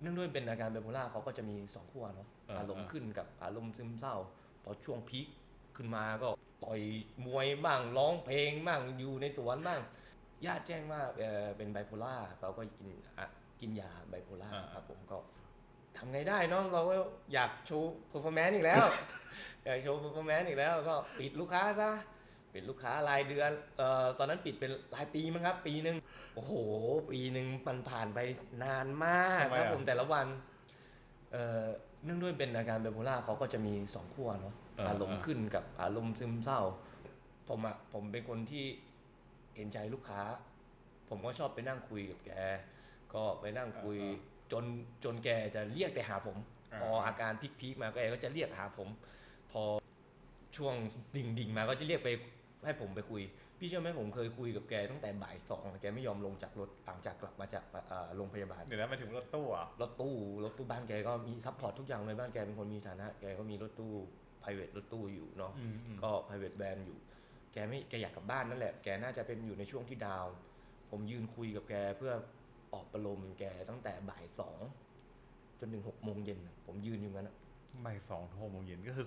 เนื่องด้วยเป็นอาการไบโพล่าเขาก็จะมีสองขั้วเนาะเออออารมณ์ขึ้นกับอารมณ์ซึมเศร้า พอช่วงพีคขึ้นมาก็ต่อยมวยบ้างร้องเพลงบ้างอยู่ในสวนบ้างญาติแจ้งว่าเอ่อเป็นไบโพล่าเขาก็กินอะกินยาไบโพล่าอ่าครับผมก็ทำไงได้เนาะเราก็อยากโชว์เพอร์ฟอร์แมนซ์อีกแล้ว อยากโชว์เพอร์ฟอร์แมนซ์อีกแล้วก็ปิดลูกค้าซะ ปิดลูกค้ารายเดือนเอ่อตอนนั้นปิดเป็นรายปีมั้งครับ ปีหนึ่งโอ้โห ปีหนึ่งมันผ่านไปนานมากทำไมครับอะผมแต่ละวันเอ่อเนื่องด้วยเป็นอาการไบโพล่าเขาก็จะมีสองขั้วเนาะเอออ อารมณ์ขึ้นกับอารมณ์ซึมเศร้า ผมอะผมเป็นคนที่เห็นใจลูกค้า ผมก็ชอบไปนั่งคุยกับแก ก็ไปนั่งคุยจนจนแกจะเรียกแต่หาผมพออาการพีคๆมาก็แกก็จะเรียกหาผม พอช่วงดิ่งๆมาก็จะเรียกไป ให้ผมไปคุย พี่เชื่อไหมผมเคยคุยกับแกตั้งแต่บ่ายสองแกไม่ยอมลงจากรถหลังจากกลับมาจากเอ่อโรงพยาบาลเดี๋ยวนะมาถึงรถตู้อะรถตู้รถตู้บ้านแกก็มีซัพพอร์ตทุกอย่างเลยบ้านแกเป็นคนมีฐานะ แกก็มีรถตู้ private รถตู้อยู่เนาะอืมอืมก็ private van อยู่ แกไม่แกอยากกลับบ้านนั่นแหละแกน่าจะเป็นอยู่ในช่วงที่ดาวน์ผมยืนคุยกับแกเพื่อออกประโลมแกตั้งแต่บ่ายสองจนถึงหกโมงเย็นน่ะผมยืนอยู่งั้นอะบ่ายสองถึงหกโมงเย็นก็คือ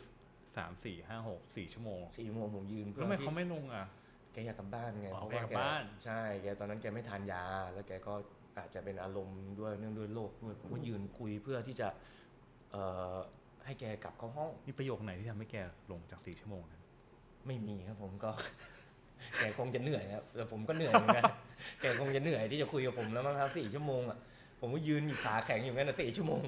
สามสี่ห้าหกสี่ชั่วโมงสี่โมงผมยืนเพื่แล้อวทำไมที่เขาไม่ลงอะแกอยากกลับบ้านไงอ๋อเพราะแกอยากว่ากลับบ้านใช่แกตอนนั้นแกไม่ทานยา แล้วแกก็อาจจะเป็นอารมณ์ด้วยเนื่องด้วยโรคด้วยผมก็ยืนคุยเพื่อที่จะเอ่อให้แกกลับเข้าห้องมีประโยคไหนที่ทำให้แกลงจากสี่ชั่วโมงนั้นไม่มีครับผมก็แกคงจะเหนื่อยครับแต่ผมก็เหนื่อยเหมือนกันแกคงจะเหนื่อยที่จะคุยกับผมแล้วมั้งครับสี่ชั่วโมงอะผมก็ยืนอยู่ขาแข็งอยู่งั้นนะสี่ชั่วโมง